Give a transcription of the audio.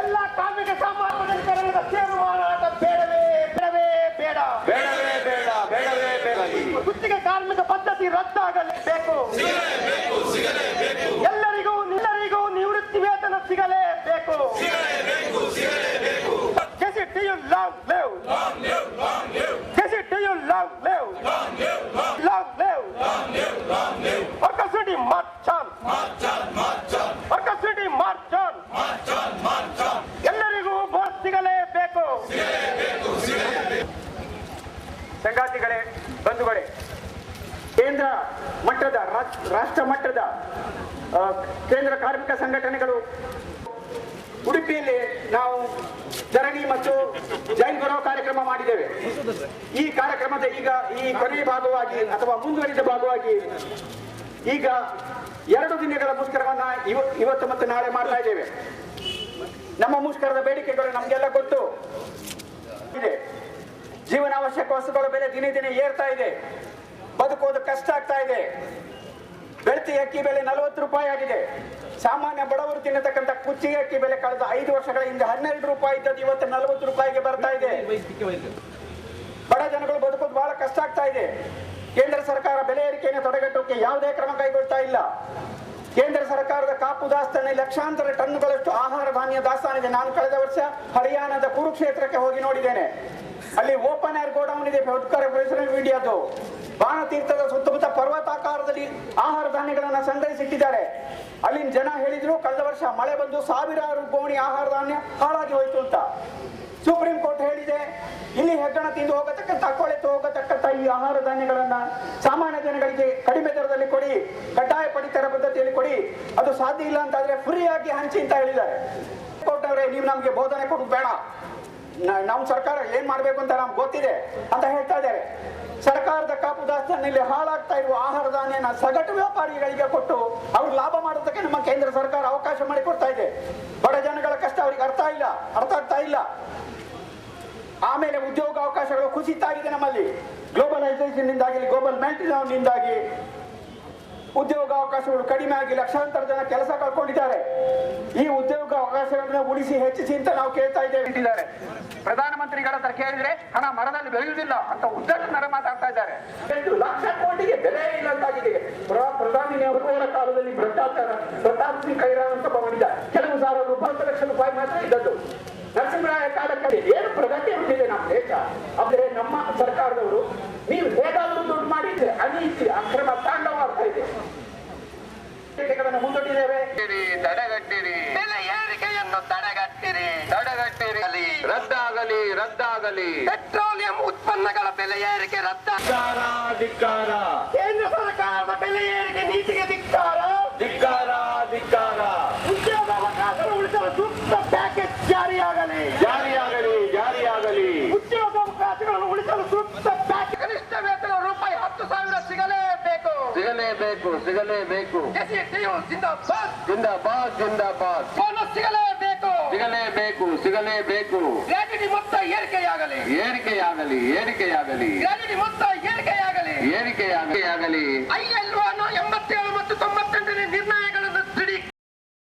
ಎಲ್ಲ ಕಾರ್ಮಿಕ ಷೇರು ಮಾರಾಟ ಬೇಡವೇ ಬೇಡವೇ ಬೇಡ ಬೇಡವೇ ಬೇಡ ಬೇಡವೇ ಬೇಡ ಗುತ್ತಿಗೆ ಕಾರ್ಮಿಕ ಪದ್ಧತಿ ರದ್ದಾಗಲೇಬೇಕು ಎಲ್ಲರಿಗೂ ಎಲ್ಲರಿಗೂ ನಿವೃತ್ತಿ ವೇತನ ಸಿಗಲೇಬೇಕು Get it to you long live. Get it do you long live. Long live. City march on. Workers' City march on. ಎಲ್ಲರಿಗೂ ಬೋನಸ್ ಸಿಗಲೇಬೇಕು ಬಂಧುಗಳೇ ಕೇಂದ್ರ ಮಟ್ಟದ ರಾಷ್ಟ್ರ ಮಟ್ಟದ ಕೇಂದ್ರ ಕಾರ್ಮಿಕ ಸಂಘಟನೆಗಳು ಉಡುಪಿಯಲ್ಲಿ ನಾವು ಧರಣಿ ಮತ್ತು ಜೈನ್ ಗೌರವ ಕಾರ್ಯಕ್ರಮ ಮಾಡಿದ್ದೇವೆ. ಈ ಕಾರ್ಯಕ್ರಮದ ಈಗ ಈ ಕೊನೆಯ ಭಾಗವಾಗಿ ಅಥವಾ ಮುಂದುವರಿದ ಭಾಗವಾಗಿ ಈಗ ಎರಡು ದಿನಗಳ ಮುಷ್ಕರವನ್ನ ಇವ- ಇವತ್ತು ಮತ್ತು ನಾಳೆ ಮಾಡ್ತಾ ಇದ್ದೇವೆ. ನಮ್ಮ ಮುಷ್ಕರದ ಬೇಡಿಕೆಗಳು ನಮಗೆಲ್ಲ ಗೊತ್ತು. ಇದೆ. ಜೀವನಾವಶ್ಯಕ ವಸ್ತುಗಳ ಬೆಲೆ ದಿನೇ ದಿನೇ ಏರ್ತಾ ಇದೆ. ಬದುಕೋದು ಕಷ್ಟ ಆಗ್ತಾ ಇದೆ. ಬೆಳ್ತಿ ಅಕ್ಕಿ ಬೆಲೆ ನಲವತ್ತು ರೂಪಾಯಿ ಆಗಿದೆ. ಸಾಮಾನ್ಯ ಬಡವರು ತಿನ್ನತಕ್ಕಂಥ ಕುಚ್ಚಿ ಅಕ್ಕಿ ಬೆಲೆ ಕಳೆದ ಐದು ವರ್ಷಗಳ ಹಿಂದೆ ಹನ್ನೆರಡು ರೂಪಾಯಿ ಇದ್ದದ್ದು ಇವತ್ತು ನಲವತ್ತು ರೂಪಾಯಿಗೆ ಬರ್ತಾ ಇದೆ. ಬಡ ಜನಗಳು ಬದುಕೋದು ಬಹಳ ಕಷ್ಟ ಆಗ್ತಾ ಇದೆ. ಕೇಂದ್ರ ಸರ್ಕಾರ ಬೆಲೆ ಏರಿಕೆಯನ್ನು ತಡೆಗಟ್ಟೋಕೆ ಯಾವುದೇ ಕ್ರಮ ಕೈಗೊಳ್ತಾ ಇಲ್ಲ. ಕೇಂದ್ರ ಸರ್ಕಾರದ ಕಾಪು ದಾಸ್ತಾನೆ ಲಕ್ಷಾಂತರ ಟನ್ಗಳಷ್ಟು ಆಹಾರ ಧಾನ್ಯ ದಾಸ್ತಾನಿದೆ. ನಾನು ಕಳೆದ ವರ್ಷ ಹರಿಯಾಣದ ಕುರುಕ್ಷೇತ್ರಕ್ಕೆ ಹೋಗಿ ನೋಡಿದ್ದೇನೆ. ಅಲ್ಲಿ ಓಪನ್ ಏರ್ ಗೋಡೌನ್ ಇದೆ. ಇಂಡಿಯಾದು ಬಾಣತೀರ್ಥದ ಸುತ್ತಮುತ್ತ ಪರ್ವತಾಕಾರದಲ್ಲಿ ಆಹಾರ ಧಾನ್ಯಗಳನ್ನ ಸಂಗ್ರಹಿಸಿಟ್ಟಿದ್ದಾರೆ. ಅಲ್ಲಿನ ಜನ ಹೇಳಿದ್ರು, ಕಳೆದ ವರ್ಷ ಮಳೆ ಬಂದು ಸಾವಿರಾರು ಗೋಣಿ ಆಹಾರ ಧಾನ್ಯ ಹಾಳಾಗಿ ಹೋಯಿತು ಅಂತ. ಸುಪ್ರೀಂ ಕೋರ್ಟ್ ಹೆಗ್ಗಣ ತಿಂದು ಹೋಗತಕ್ಕಂಥ ಕೊಳೆತು ಹೋಗತಕ್ಕಂಥ ಈ ಆಹಾರ ಧಾನ್ಯಗಳನ್ನ ಸಾಮಾನ್ಯ ಜನಗಳಿಗೆ ಕಡಿಮೆ ದರದಲ್ಲಿ ಕೊಡಿ, ಕಡ್ಡಾಯ ಪಡಿತರ ಪದ್ಧತಿಯಲ್ಲಿ ಕೊಡಿ. ಅದು ಸಾಧ್ಯ ಇಲ್ಲ ಅಂತ ಆದ್ರೆ ಫ್ರೀಯಾಗಿ ಹಂಚಿ ಅಂತ ಹೇಳಿದ್ದಾರೆ. ಕೊಟ್ಟವ್ರೆ ನೀವು ನಮಗೆ ಬೋಧನೆ ಕೊಡೋದು ಬೇಡ. ನಮ್ ನಮ್ಮ ಸರ್ಕಾರ ಏನ್ ಮಾಡ್ಬೇಕು ಅಂತ ನಮ್ಗೆ ಗೊತ್ತಿದೆ ಅಂತ ಹೇಳ್ತಾ ಇದ್ದಾರೆ. ಸರ್ಕಾರದ ಕಾಪು ದಾಸ್ತಾನಲ್ಲಿ ಹಾಳಾಗ್ತಾ ಇರುವ ಆಹಾರ ಧಾನ್ಯನ ಸಗಟು ವ್ಯಾಪಾರಿಗಳಿಗೆ ಕೊಟ್ಟು ಅವ್ರು ಲಾಭ ಮಾಡೋದಕ್ಕೆ ನಮ್ಮ ಕೇಂದ್ರ ಸರ್ಕಾರ ಅವಕಾಶ ಮಾಡಿಕೊಡ್ತಾ ಇದೆ. ಬಡ ಜನಗಳ ಕಷ್ಟ ಅವ್ರಿಗೆ ಅರ್ಥ ಇಲ್ಲ, ಅರ್ಥ ಆಗ್ತಾ ಇಲ್ಲ. ಆಮೇಲೆ ಉದ್ಯೋಗ ಅವಕಾಶಗಳು ಕುಸಿತಾ ಇದೆ ನಮ್ಮಲ್ಲಿ. ಗ್ಲೋಬಲೈಸೇಷನ್ ನಿಂದಾಗಿ ಗ್ಲೋಬಲ್ ಮೆಲ್ಟ್ಡೌನ್ ನಿಂದಾಗಿ ಉದ್ಯೋಗ ಅವಕಾಶಗಳು ಕಡಿಮೆ ಆಗಿ ಲಕ್ಷಾಂತರ ಜನ ಕೆಲಸ ಕಳ್ಕೊಂಡಿದ್ದಾರೆ. ಈ ಉದ್ಯೋಗ ಅವಕಾಶಗಳನ್ನ ಉಳಿಸಿ ಹೆಚ್ಚಿಸಿ ಅಂತ ನಾವು ಕೇಳ್ತಾ ಇದ್ದೇವೆ. ಇಟ್ಟಿದ್ದಾರೆ. ಪ್ರಧಾನಮಂತ್ರಿಗಳ ಹತ್ರ ಕೇಳಿದ್ರೆ ಹಣ ಮರದಲ್ಲಿ ಬೆಳೆಯುವುದಿಲ್ಲ ಅಂತ ಉದ್ದಟನರ ಮಾತಾಡ್ತಾ ಇದ್ದಾರೆ. ಲಕ್ಷ ಕೋಟಿಗೆ ಬೆಲೆ ಇಲ್ಲ ಅಂತಾಗಿದೆ. ಪ್ರ- ಪ್ರಧಾನಿ ಅವರ ಕಾಲದಲ್ಲಿ ಭ್ರಷ್ಟಾಚಾರ ಪ್ರತಾಪ್ ಸಿಂಗ್ ಕೈರಾನ್ ಅಂತ ಮಾಡಿದ ಕೆಲವು ಸಾವಿರ ರೂಪಾಯಿ ಲಕ್ಷ ರೂಪಾಯಿ ಮಾತ್ರ ಇದ್ದದ್ದು. ನರಸಿಂಹರಾಯ ಕಾಲಕ್ಕೆ ಪ್ರಗತಿ ಹೊಂದಿದೆ ನಮ್ಮ ದೇಶ. ಆದರೆ ನಮ್ಮ ಸರ್ಕಾರದವರು ನೀವು ಹೇಗಾದ್ರೂ ದುಡ್ಡು ಮಾಡಿದ್ರೆ ಅನೀತಿ ಅಕ್ರಮ ತಾಂಡವಾಗ್ತಾ ಇದೆ. ಮುಂದೊಟ್ಟಿದ್ದೇವೆ. ತಡೆಗಟ್ಟಿರಿ. ಬೆಲೆ ಏರಿಕೆಯನ್ನು ತಡೆಗಟ್ಟಿರಿ. ತಡೆಗಟ್ಟಿರಿ. ರದ್ದಾಗಲಿ ರದ್ದಾಗಲಿ. ಪೆಟ್ರೋಲಿಯಂ ಉತ್ಪನ್ನಗಳ ಬೆಲೆ ಏರಿಕೆ ರದ್ದ. ಧಿಕ್ಕಾರ ಧಿಕ್ಕಾರ ಕೇಂದ್ರ ಸರ್ಕಾರದ ಬೆಲೆ ಏರಿಕೆ ನೀತಿಗೆ ಧಿಕ್ಕಾರ. ಧಿಕ್ಕಾರ ಧಿಕ್ಕಾರ ಉದ್ಯೋಗ ಅವಕಾಶ ಉಳಿಸಲು ಸೂಕ್ತ ಪ್ಯಾಕೇಜ್ ಜಾರಿಯಾಗಲಿ ಜಾರಿಯಾಗಲಿ ಉದ್ಯೋಗ ಪ್ಯಾಕೇಜ್ ಕನಿಷ್ಠ ವೇತನ ರೂಪಾಯಿ ಹತ್ತು ಸಾವಿರ ಸಿಗಲೇಬೇಕು ಸಿಗಲೇಬೇಕು ಸಿಗಲೇಬೇಕು ಜಿಂದಾಬಾದ್. ಜಿಂದಾಬಾದ್ ಜಿಂದಾಬಾದ್. ಬೋನಸ್ ಸಿಗಲೇಬೇಕು ಸಿಗಲೇಬೇಕು ಸಿಗಲೇಬೇಕು ಗ್ರಾಜ್ಯುಟಿ ಮೊತ್ತ ಏರಿಕೆಯಾಗಲಿ. ಏರಿಕೆಯಾಗಲಿ ಏರಿಕೆಯಾಗಲಿ. ಗ್ರಾಜ್ಯುಟಿ ಮೊತ್ತ ಏರಿಕೆಯಾಗಲಿ. ಏರಿಕೆಯಾಗಲಿ. ಐಎಲ್ಒ